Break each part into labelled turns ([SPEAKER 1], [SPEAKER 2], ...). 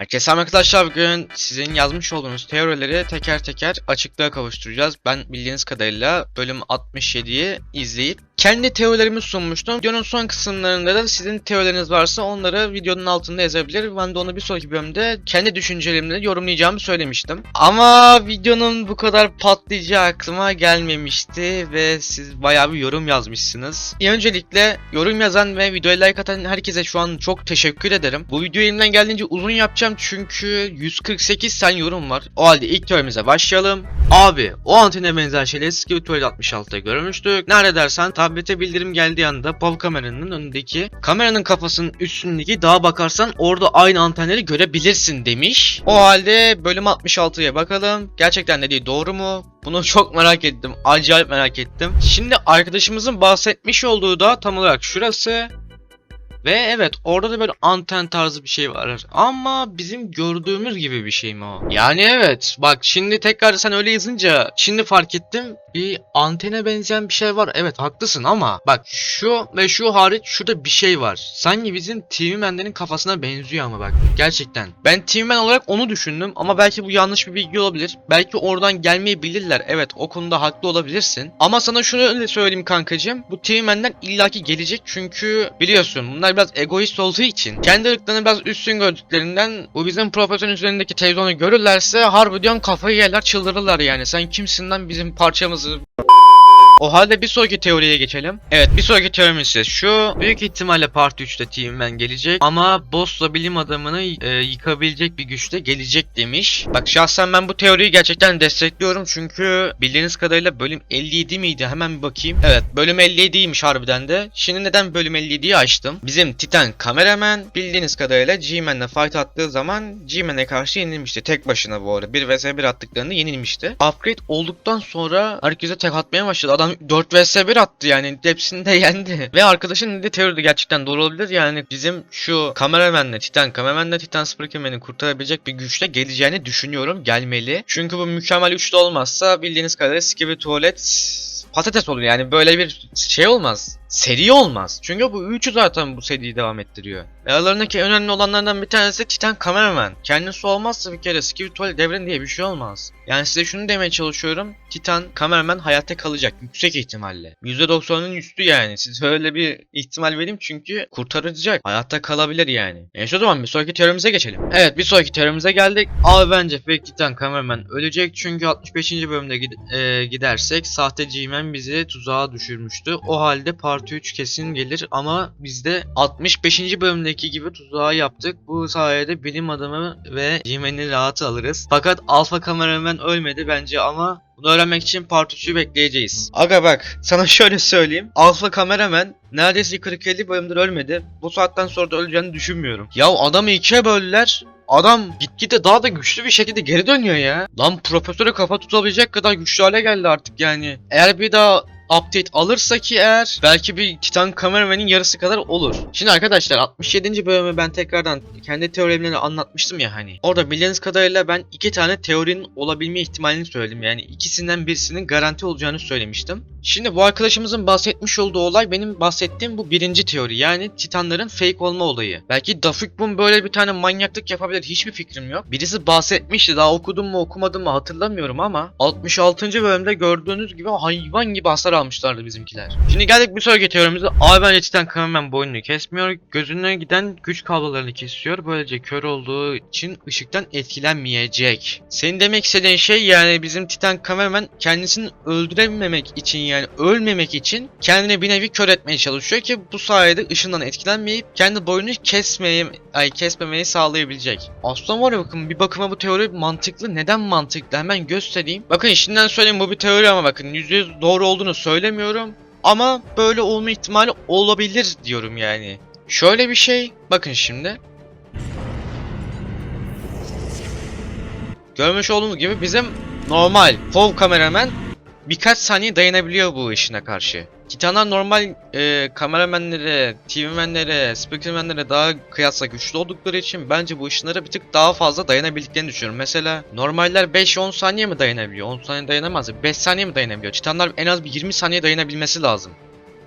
[SPEAKER 1] Herkese selam arkadaşlar bugün sizin yazmış olduğunuz teorileri teker teker açıklığa kavuşturacağız. Ben bildiğiniz kadarıyla bölüm 67'yi izleyip kendi teorilerimi sunmuştum. Videonun son kısımlarında da sizin teorileriniz varsa onları videonun altında yazabilir. Ben de onu bir sonraki bölümde kendi düşüncelerimle yorumlayacağımı söylemiştim. Ama videonun bu kadar patlayacağı aklıma gelmemişti ve siz bayağı bir yorum yazmışsınız. İyi öncelikle yorum yazan ve videoya like atan herkese şu an çok teşekkür ederim. Bu videoyu elimden geldiğince uzun yapacağım çünkü 148 tane yorum var. O halde ilk teorimize başlayalım. Abi o antene benzer şeyleri Tuvalet 66'da görmüştük. Nerede dersen tablete bildirim geldiği anda POV kameranın önündeki kameranın kafasının üstündeki dağa bakarsan orada aynı antenleri görebilirsin demiş. O halde bölüm 66'ya bakalım. Gerçekten dediği doğru mu? Bunu çok merak ettim. Acayip merak ettim. Şimdi arkadaşımızın bahsetmiş olduğu da tam olarak şurası. Ve evet orada da böyle anten tarzı bir şey var. Ama bizim gördüğümüz gibi bir şey mi o? Yani evet bak şimdi tekrar sen öyle yazınca şimdi fark ettim. Bir antene benzeyen bir şey var. Evet haklısın ama bak şu ve şu hariç şurada bir şey var. Sanki bizim TV Man'lerin kafasına benziyor ama bak gerçekten. Ben TV Man olarak onu düşündüm ama belki bu yanlış bir bilgi olabilir. Belki oradan gelmeyi bilirler. Evet o konuda haklı olabilirsin. Ama sana şunu öyle söyleyeyim kankacığım. Bu TV Man'ler illaki gelecek çünkü biliyorsun bunlar biraz egoist olduğu için kendi ırklarını biraz üstün gördüklerinden bu bizim profesyonel üzerindeki televizyonu görürlerse harbi diyorum kafayı yerler çıldırırlar yani. Sen kimsin lan bizim parçamızı o halde bir sonraki teoriye geçelim. Evet bir sonraki teorimiz ise şu. Büyük ihtimalle Part 3'te Team Man gelecek. Ama Boss'la bilim adamını e, yıkabilecek bir güçte gelecek demiş. Bak şahsen ben bu teoriyi gerçekten destekliyorum. Çünkü bildiğiniz kadarıyla bölüm 57 miydi? Hemen bir bakayım. Evet bölüm 57'ymiş harbiden de. Şimdi neden bölüm 57'yi açtım? Bizim Titan kameraman bildiğiniz kadarıyla G-Man'le fight attığı zaman G-Man'e karşı yenilmişti. Tek başına bu arada. 1 vs 1 attıklarında yenilmişti. Upgrade olduktan sonra herkese tek atmaya başladı. Adam 4 vs 1 attı yani. Hepsini de yendi. Ve arkadaşın dediği teori de gerçekten doğru olabilir. Yani bizim şu kameramenle Titan kameramanla Titan Sprickerman'i kurtarabilecek bir güçle geleceğini düşünüyorum. Gelmeli. Çünkü bu mükemmel üçlü olmazsa bildiğiniz kadarıyla Skibi Tuvalet patates olur yani böyle bir şey olmaz. Seri olmaz. Çünkü bu üçü zaten bu seriyi devam ettiriyor. Ve aralarındaki önemli olanlardan bir tanesi Titan Kameraman. Kendisi olmazsa bir kere Skill devrin diye bir şey olmaz. Yani size şunu demeye çalışıyorum. Titan Kameraman hayatta kalacak yüksek ihtimalle. %90'ın üstü yani. Size öyle bir ihtimal vereyim çünkü kurtaracak. Hayatta kalabilir yani. Neyse o zaman bir sonraki teorimize geçelim. Evet bir sonraki teorimize geldik. Abi bence Fake Titan Kameraman ölecek çünkü 65. bölümde gid- e, gidersek sahte G-Man bizi tuzağa düşürmüştü. O halde Part 3 kesin gelir ama biz de 65. bölümdeki gibi tuzağı yaptık. Bu sayede bilim adamı ve G-Man'i rahat alırız. Fakat Alpha Kameraman ölmedi bence ama bunu öğrenmek için Part 3'ü bekleyeceğiz. Aga bak sana şöyle söyleyeyim. Alpha Kameraman neredeyse 40-50 bölümdür ölmedi. Bu saatten sonra da öleceğini düşünmüyorum. Ya adamı ikiye böldüler. Adam gitgide daha da güçlü bir şekilde geri dönüyor ya. Lan profesörü kafa tutabilecek kadar güçlü hale geldi artık yani. Eğer bir daha update alırsa ki eğer belki bir Titan Kameraman'in yarısı kadar olur. Şimdi arkadaşlar 67. bölümü ben tekrardan kendi teorilerimle anlatmıştım ya hani. Orada bildiğiniz kadarıyla ben iki tane teorinin olabilme ihtimalini söyledim. Yani ikisinden birisinin garanti olacağını söylemiştim. Şimdi bu arkadaşımızın bahsetmiş olduğu olay benim bahsettiğim bu birinci teori. Yani Titanların fake olma olayı. Belki Dafukbun böyle bir tane manyaklık yapabilir hiçbir fikrim yok. Birisi bahsetmişti daha okudum mu okumadım mı hatırlamıyorum ama 66. bölümde gördüğünüz gibi hayvan gibi hasar almışlardı bizimkiler. Şimdi geldik bir sonraki teorimize. Abi bence Titan Kameraman boynunu kesmiyor. Gözüne giden güç kablolarını kesiyor. Böylece kör olduğu için ışıktan etkilenmeyecek. Senin demek istediğin şey yani bizim Titan Kameraman kendisini öldürememek için yani ölmemek için kendine bir nevi kör etmeye çalışıyor ki bu sayede ışından etkilenmeyip kendi boynunu kesmeye, ay kesmemeyi sağlayabilecek. Aslında var ya bakın bir bakıma bu teori mantıklı. Neden mantıklı? Hemen göstereyim. Bakın şimdiden söyleyeyim bu bir teori ama bakın %100 doğru olduğunu söylemiyorum. Ama böyle olma ihtimali olabilir diyorum yani. Şöyle bir şey. Bakın şimdi. Görmüş olduğunuz gibi bizim normal POV kameraman birkaç saniye dayanabiliyor bu ışına karşı. Titanlar normal e, kameramenlere, TV'menlere, speakermenlere daha kıyasla güçlü oldukları için bence bu ışınlara bir tık daha fazla dayanabildiklerini düşünüyorum. Mesela normaller 5-10 saniye mi dayanabiliyor? 10 saniye dayanamaz. 5 saniye mi dayanabiliyor? Titanlar en az bir 20 saniye dayanabilmesi lazım.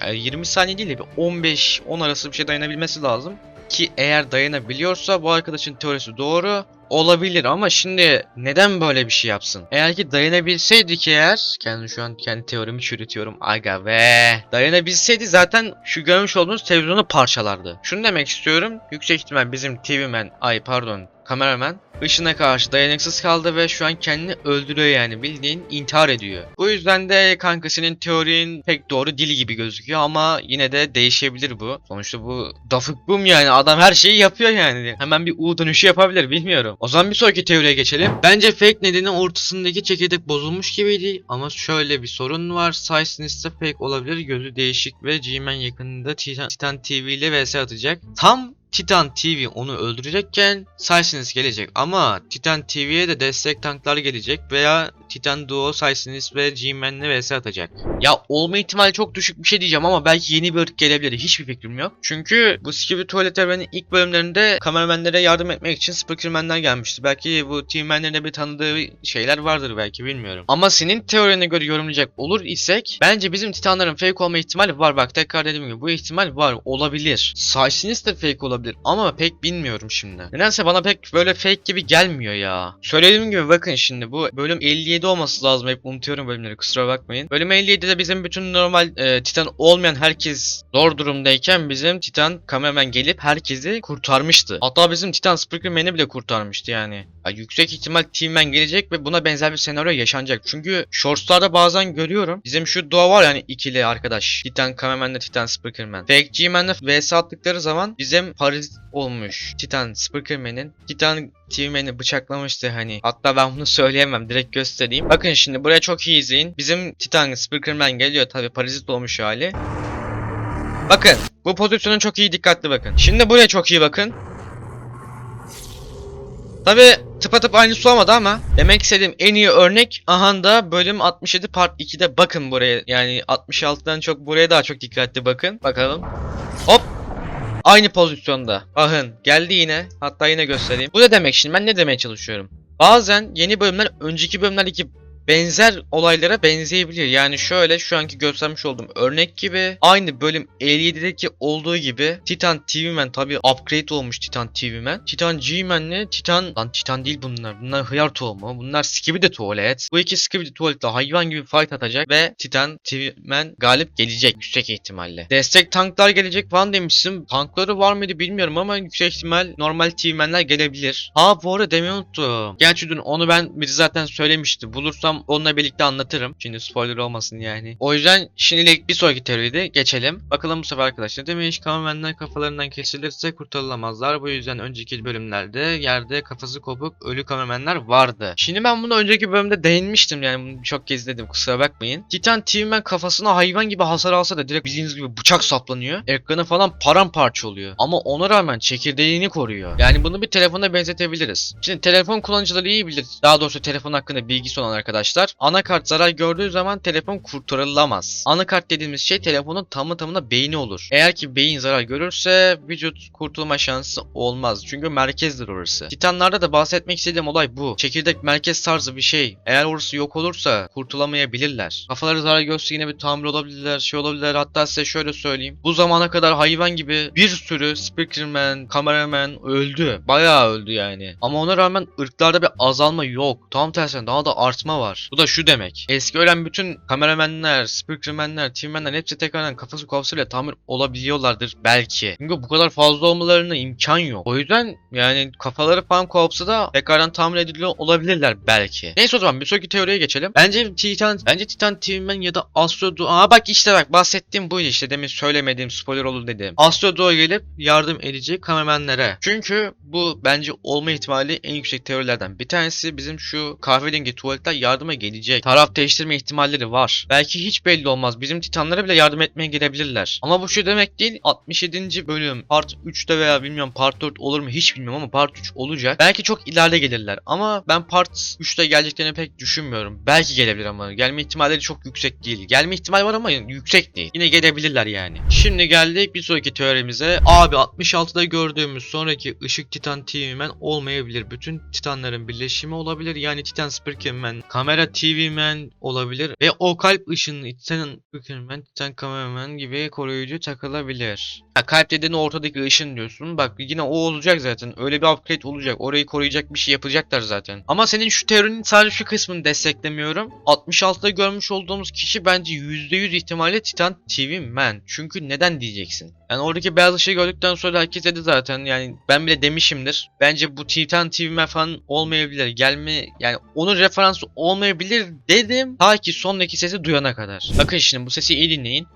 [SPEAKER 1] Yani 20 saniye değil de bir 15-10 arası bir şey dayanabilmesi lazım. ki eğer dayanabiliyorsa bu arkadaşın teorisi doğru olabilir ama şimdi neden böyle bir şey yapsın? Eğer ki dayanabilseydik eğer kendi şu an kendi teorimi çürütüyorum aga be. Dayanabilseydi zaten şu görmüş olduğunuz televizyonu parçalardı. Şunu demek istiyorum. Yüksek ihtimal bizim TV'men ay pardon kameraman ışına karşı dayanıksız kaldı ve şu an kendini öldürüyor yani bildiğin intihar ediyor. Bu yüzden de kanka senin teorin pek doğru dili gibi gözüküyor ama yine de değişebilir bu. Sonuçta bu dafık bum yani adam her şeyi yapıyor yani. Hemen bir U dönüşü yapabilir bilmiyorum. O zaman bir sonraki teoriye geçelim. Bence fake nedeni ortasındaki çekirdek bozulmuş gibiydi ama şöyle bir sorun var. Size'nizde fake olabilir. Gözü değişik ve G-Man yakınında Titan, Titan TV ile vs atacak. Tam Titan TV onu öldürecekken Size'iniz gelecek ama Titan TV'ye de destek tanklar gelecek veya Titan Duo Size'iniz ve G-Man'le vs atacak. Ya olma ihtimali çok düşük bir şey diyeceğim ama belki yeni bir ırk gelebilir. Hiçbir fikrim yok. Çünkü bu Skibidi Tuvalet Evren'in ilk bölümlerinde kameramanlara yardım etmek için Speakerman'ler gelmişti. Belki bu Teamman'lerin de bir tanıdığı şeyler vardır belki bilmiyorum. Ama senin teorine göre yorumlayacak olur isek bence bizim Titanların fake olma ihtimali var. Bak tekrar dediğim gibi bu ihtimal var. Olabilir. Size'iniz de fake olabilir ama pek bilmiyorum şimdi. Nedense bana pek böyle fake gibi gelmiyor ya. Söylediğim gibi bakın şimdi bu bölüm 57 olması lazım. Hep unutuyorum bölümleri kusura bakmayın. Bölüm 57'de bizim bütün normal e, Titan olmayan herkes zor durumdayken bizim Titan kameraman gelip herkesi kurtarmıştı. Hatta bizim Titan Speakerman'i bile kurtarmıştı yani. Ya yüksek ihtimal Teamman gelecek ve buna benzer bir senaryo yaşanacak. Çünkü Shorts'larda bazen görüyorum. Bizim şu dua var yani ikili arkadaş. Titan Kameraman'la Titan Speakerman. Fake G-Man'la vs attıkları zaman bizim parazit olmuş. Titan Speakerman'in Titan Teamman'i bıçaklamıştı hani. Hatta ben bunu söyleyemem. Direkt göstereyim. Bakın şimdi buraya çok iyi izleyin. Bizim Titan Speakerman geliyor tabi parazit olmuş hali. Bakın. Bu pozisyona çok iyi dikkatli bakın. Şimdi buraya çok iyi bakın. Tabi tıpatıp aynı su olmadı ama demek istediğim en iyi örnek aha da bölüm 67 part 2'de bakın buraya. Yani 66'dan çok buraya daha çok dikkatli bakın. Bakalım. Aynı pozisyonda. Bakın geldi yine. Hatta yine göstereyim. Bu ne demek şimdi ben ne demeye çalışıyorum. Bazen yeni bölümler önceki bölümlerdeki benzer olaylara benzeyebilir. Yani şöyle şu anki göstermiş olduğum örnek gibi aynı bölüm 57'deki olduğu gibi Titan TV Man tabi upgrade olmuş Titan TV Man. Titan G Man'le Titan lan Titan değil bunlar. Bunlar hıyar tohumu. Bunlar Skibidi tuvalet. Bu iki Skibidi tuvalette hayvan gibi fight atacak ve Titan TV Man galip gelecek yüksek ihtimalle. Destek tanklar gelecek falan demişsin. Tankları var mıydı bilmiyorum ama yüksek ihtimal normal TV Man'ler gelebilir. Ha bu arada demeyi unuttum. Gerçi dün onu ben biri zaten söylemişti. Bulursam onunla birlikte anlatırım. Şimdi spoiler olmasın yani. O yüzden şimdilik bir sonraki teoride geçelim. Bakalım bu sefer arkadaşlar demiş. Kameramanlar kafalarından kesilirse kurtarılamazlar. Bu yüzden önceki bölümlerde yerde kafası kopuk ölü kameramanlar vardı. Şimdi ben bunu önceki bölümde değinmiştim yani bunu çok kez dedim kusura bakmayın. Titan TV-Man kafasına hayvan gibi hasar alsa da direkt bildiğiniz gibi bıçak saplanıyor. Ekranı falan paramparça oluyor. Ama ona rağmen çekirdeğini koruyor. Yani bunu bir telefona benzetebiliriz. Şimdi telefon kullanıcıları iyi bilir. Daha doğrusu telefon hakkında bilgisi olan arkadaşlar. Anakart zarar gördüğü zaman telefon kurtarılamaz. Anakart dediğimiz şey telefonun tamı tamına beyni olur. Eğer ki beyin zarar görürse vücut kurtulma şansı olmaz. Çünkü merkezdir orası. Titanlarda da bahsetmek istediğim olay bu. Çekirdek merkez tarzı bir şey. Eğer orası yok olursa kurtulamayabilirler. Kafaları zarar görse yine bir tamir olabilirler, şey olabilirler. Hatta size şöyle söyleyeyim. Bu zamana kadar hayvan gibi bir sürü speakerman, kameraman öldü. Bayağı öldü yani. Ama ona rağmen ırklarda bir azalma yok. Tam tersine daha da artma var. Bu da şu demek. Eski ölen bütün kameramenler, speakermenler, teammenler hepsi tekrardan kafası kafasıyla tamir olabiliyorlardır belki. Çünkü bu kadar fazla olmalarına imkan yok. O yüzden yani kafaları falan kopsa da tekrardan tamir ediliyor olabilirler belki. Neyse o zaman bir sonraki teoriye geçelim. Bence Titan, bence Titan Teamman ya da Astro Duo. Aa bak işte bak bahsettiğim buydu işte demin söylemediğim spoiler olur dediğim. Astro Duo gelip yardım edecek kameramenlere. Çünkü bu bence olma ihtimali en yüksek teorilerden bir tanesi. Bizim şu kahverengi tuvaletler yardıma gelecek. Taraf değiştirme ihtimalleri var. Belki hiç belli olmaz. Bizim titanlara bile yardım etmeye gelebilirler. Ama bu şu demek değil. 67. bölüm part 3'te veya bilmiyorum part 4 olur mu hiç bilmiyorum ama part 3 olacak. Belki çok ileride gelirler. Ama ben part 3'te geleceklerini pek düşünmüyorum. Belki gelebilir ama gelme ihtimalleri çok yüksek değil. Gelme ihtimali var ama yüksek değil. Yine gelebilirler yani. Şimdi geldik bir sonraki teorimize. Abi 66'da gördüğümüz sonraki ışık titan Teamman olmayabilir. Bütün titanların birleşimi olabilir. Yani Titan Speakerman, kamera TV Man olabilir ve o kalp ışını Titan Man, Titan kameraman gibi koruyucu takılabilir. Ha, kalp dediğin ortadaki ışın diyorsun. Bak yine o olacak zaten. Öyle bir upgrade olacak. Orayı koruyacak bir şey yapacaklar zaten. Ama senin şu teorinin sadece şu kısmını desteklemiyorum. 66'da görmüş olduğumuz kişi bence %100 ihtimalle Titan TV Man. Çünkü neden diyeceksin? Yani oradaki beyaz ışığı gördükten sonra herkes dedi zaten yani ben bile demişimdir. Bence bu Titan TV Man falan olmayabilir. Gelme yani onun referansı olmayabilir dedim. Ta ki sondaki sesi duyana kadar. Bakın şimdi bu sesi iyi dinleyin.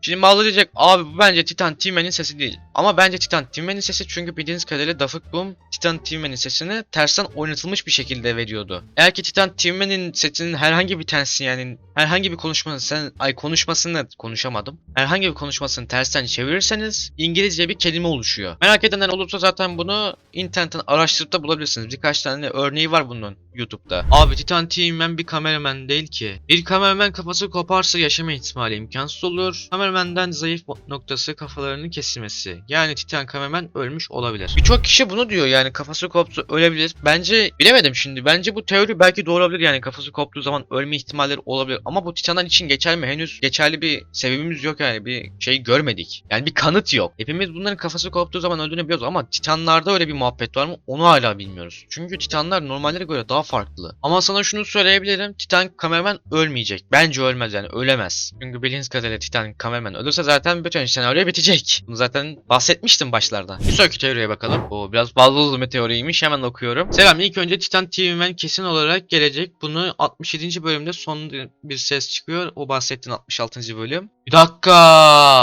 [SPEAKER 1] Şimdi bazıları diyecek abi bu bence Titan Timen'in sesi değil. Ama bence Titan Timen'in sesi çünkü bildiğiniz kadarıyla Daft Boom Titan Timen'in sesini tersten oynatılmış bir şekilde veriyordu. Eğer ki Titan Timen'in sesinin herhangi bir tanesi yani herhangi bir konuşmasını sen ay konuşmasını konuşamadım. Herhangi bir konuşmasını tersten çevirirseniz İngilizce bir kelime oluşuyor. Merak edenler olursa zaten bunu internetten araştırıp da bulabilirsiniz. Birkaç tane örneği var bunun YouTube'da. Abi Titan Timen bir kameraman değil ki. Bir kameraman kafası koparsa yaşama ihtimali imkansız olur. Kameramenden zayıf noktası kafalarının kesilmesi. Yani Titan kameraman ölmüş olabilir. Birçok kişi bunu diyor yani kafası koptu ölebilir. Bence bilemedim şimdi. Bence bu teori belki doğru olabilir yani kafası koptuğu zaman ölme ihtimalleri olabilir. Ama bu Titanlar için geçerli mi? Henüz geçerli bir sebebimiz yok yani bir şey görmedik. Yani bir kanıt yok. Hepimiz bunların kafası koptuğu zaman öldüğünü biliyoruz ama Titanlarda öyle bir muhabbet var mı? Onu hala bilmiyoruz. Çünkü Titanlar normallere göre daha farklı. Ama sana şunu söyleyebilirim. Titan kameraman ölmeyecek. Bence ölmez yani ölemez. Çünkü bildiğiniz kadarıyla Titan kameraman ölürse zaten bütün senaryo bitecek. Bunu zaten bahsetmiştim başlarda. Bir sonraki teoriye bakalım. O biraz fazla uzun bir teoriymiş. Hemen okuyorum. Selam. İlk önce Titan TV Man kesin olarak gelecek. Bunu 67. bölümde son bir ses çıkıyor. O bahsettiğin 66. bölüm. Bir dakika.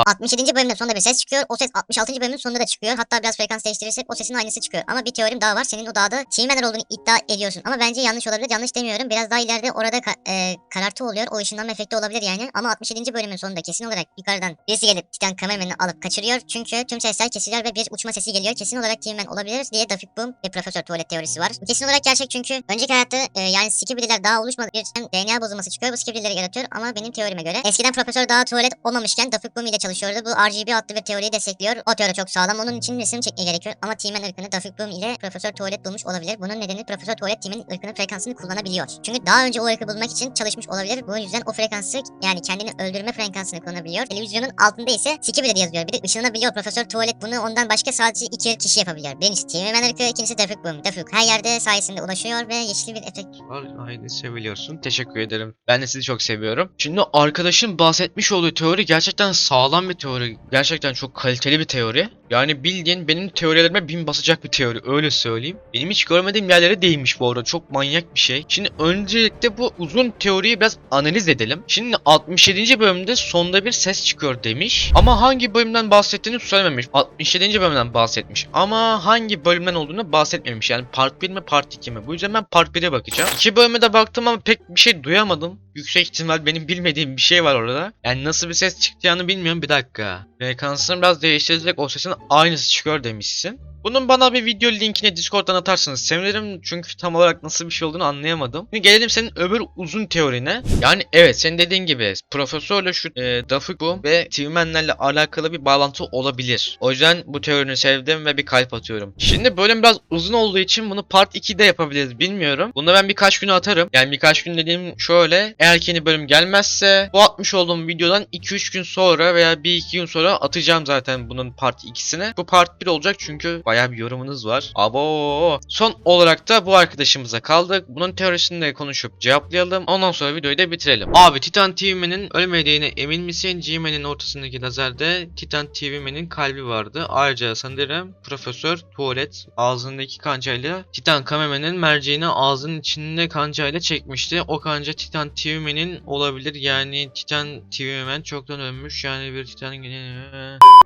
[SPEAKER 2] 67. bölümün sonunda bir ses çıkıyor. O ses 66. bölümün sonunda da çıkıyor. Hatta biraz frekans değiştirirsek o sesin aynısı çıkıyor. Ama bir teorim daha var. Senin o dağda Teamweller olduğunu iddia ediyorsun. Ama bence yanlış olabilir. Yanlış demiyorum. Biraz daha ileride orada ka- e, karartı oluyor. O ışınlanma efekti olabilir yani. Ama 67. bölümün sonunda kesin olarak yukarıdan birisi gelip Titan kameramanı alıp kaçırıyor. Çünkü sesler kesiliyor ve bir uçma sesi geliyor. Kesin olarak Teamman olabilir diye Dafik Boom ve Profesör Tuvalet teorisi var. Kesin olarak gerçek çünkü önceki hayatta e, yani Skibdi'ler daha oluşmadı. Bir DNA bozulması çıkıyor. Bu Skibdi'leri yaratıyor ama benim teorime göre eskiden Profesör daha tuvalet olmamışken Dafik Boom ile çalışıyordu. Bu RGB adlı bir teoriyi destekliyor. O teori çok sağlam. Onun için resim çekmeye gerekiyor. Ama Teamman ırkını Dafik Boom ile Profesör Tuvalet bulmuş olabilir. Bunun nedeni Profesör Tuvalet Team'in ırkının frekansını kullanabiliyor. Çünkü daha önce o ırkı bulmak için çalışmış olabilir. Bu yüzden o frekansı yani kendini öldürme frekansını kullanabiliyor. Televizyonun altında ise Skibidi yazıyor. Bir de ışınlanabiliyor. Profesör Tuvalet bunu ondan başka sadece iki kişi yapabiliyor. Birincisi Teamman ırkı, ikincisi Dafik Boom. Dafik her yerde sayesinde ulaşıyor ve yeşil bir efekt
[SPEAKER 1] Var, Haydi seviliyorsun. Teşekkür ederim. Ben de sizi çok seviyorum. Şimdi arkadaşın bahsetmiş olduğu teori gerçekten sağlam bir teori. Gerçekten çok kaliteli bir teori. Yani bildiğin benim teorilerime bin basacak bir teori. Öyle söyleyeyim. Benim hiç görmediğim yerlere değinmiş bu arada. Çok manyak bir şey. Şimdi öncelikle bu uzun teoriyi biraz analiz edelim. Şimdi 67. bölümde sonda bir ses çıkıyor demiş. Ama hangi bölümden bahsettiğini söylememiş. 67. bölümden bahsetmiş. Ama hangi bölümden olduğunu bahsetmemiş. Yani part 1 mi part 2 mi? Bu yüzden ben part 1'e bakacağım. İki bölüme de baktım ama pek bir şey duyamadım. Yüksek ihtimal benim bilmediğim bir şey var orada. Yani nasıl bir ses çıktığını bilmiyorum. Bir dakika. Frekansını biraz değiştirecek o sesin aynısı çıkıyor demişsin. Bunun bana bir video linkini Discord'dan atarsanız sevinirim çünkü tam olarak nasıl bir şey olduğunu anlayamadım. Şimdi gelelim senin öbür uzun teorine. Yani evet senin dediğin gibi profesörle şu e, Dafuk bu ve Twinmenlerle alakalı bir bağlantı olabilir. O yüzden bu teorini sevdim ve bir kalp atıyorum. Şimdi bölüm biraz uzun olduğu için bunu part 2'de yapabiliriz bilmiyorum. Bunu ben birkaç güne atarım. Yani birkaç gün dediğim şöyle. Eğer ki yeni bölüm gelmezse bu atmış olduğum videodan 2-3 gün sonra veya 1-2 gün sonra atacağım zaten bunun part 2'sini. Bu part 1 olacak çünkü bayağı bir yorumunuz var. Abo. Son olarak da bu arkadaşımıza kaldık. Bunun teorisini de konuşup cevaplayalım. Ondan sonra videoyu da bitirelim. Abi Titan TV'nin ölmediğine emin misin? G-Man'in ortasındaki lazerde Titan TV'nin kalbi vardı. Ayrıca sanırım Profesör Tuvalet ağzındaki kancayla Titan Kamemen'in merceğini ağzının içinde kancayla çekmişti. O kanca Titan TV'nin olabilir. Yani Titan TV'men çoktan ölmüş. Yani bir Titan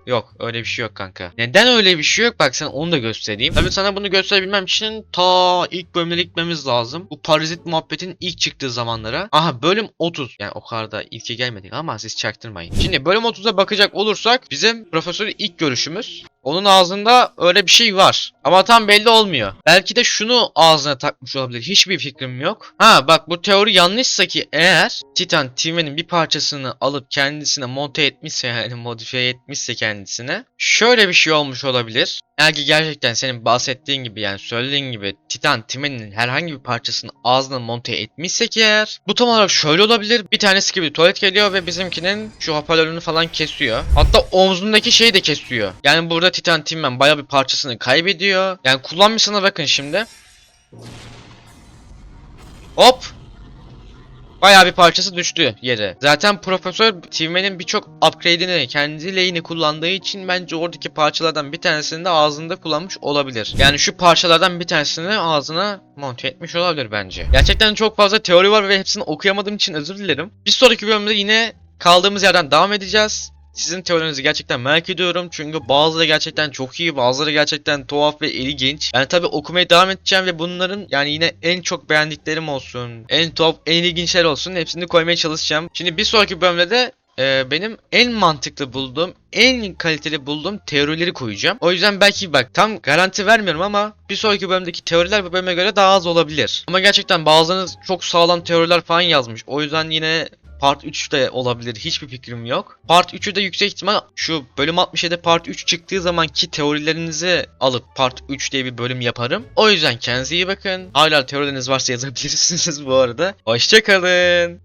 [SPEAKER 1] Yok öyle bir şey yok kanka. Neden öyle bir şey yok? Bak sana onu da göstereyim. Tabii sana bunu gösterebilmem için ta ilk bölümlere gitmemiz lazım. Bu parazit muhabbetin ilk çıktığı zamanlara. Aha bölüm 30. Yani o kadar da ilke gelmedik ama siz çaktırmayın. Şimdi bölüm 30'a bakacak olursak bizim profesörü ilk görüşümüz. Onun ağzında öyle bir şey var. Ama tam belli olmuyor. Belki de şunu ağzına takmış olabilir. Hiçbir fikrim yok. Ha bak bu teori yanlışsa ki eğer Titan TV'nin bir parçasını alıp kendisine monte etmişse yani modifiye etmişse kendisine şöyle bir şey olmuş olabilir. Eğer ki gerçekten senin bahsettiğin gibi yani söylediğin gibi Titan Timen'in herhangi bir parçasını ağzına monte etmişsek eğer bu tam olarak şöyle olabilir. Bir tanesi gibi tuvalet geliyor ve bizimkinin şu hoparlörünü falan kesiyor. Hatta omzundaki şeyi de kesiyor. Yani burada Titan Timen bayağı bir parçasını kaybediyor. Yani kullanmışsına bakın şimdi. Hop. Bayağı bir parçası düştü yere. Zaten Profesör Timen'in birçok upgrade'ini kendi lane'i kullandığı için bence oradaki parçalardan bir tanesini de ağzında kullanmış olabilir. Yani şu parçalardan bir tanesini ağzına monte etmiş olabilir bence. Gerçekten çok fazla teori var ve hepsini okuyamadığım için özür dilerim. Bir sonraki bölümde yine kaldığımız yerden devam edeceğiz. Sizin teorinizi gerçekten merak ediyorum çünkü bazıları gerçekten çok iyi, bazıları gerçekten tuhaf ve ilginç. Yani tabi okumaya devam edeceğim ve bunların yani yine en çok beğendiklerim olsun, en tuhaf, en ilginçler olsun hepsini koymaya çalışacağım. Şimdi bir sonraki bölümde de e, benim en mantıklı bulduğum, en kaliteli bulduğum teorileri koyacağım. O yüzden belki bak tam garanti vermiyorum ama bir sonraki bölümdeki teoriler bu bölüme göre daha az olabilir. Ama gerçekten bazılarınız çok sağlam teoriler falan yazmış. O yüzden yine Part 3 de olabilir. Hiçbir fikrim yok. Part 3'ü de yüksek ihtimal şu bölüm 67 Part 3 çıktığı zamanki teorilerinizi alıp Part 3 diye bir bölüm yaparım. O yüzden kendinize iyi bakın. Hala teorileriniz varsa yazabilirsiniz bu arada. Hoşçakalın.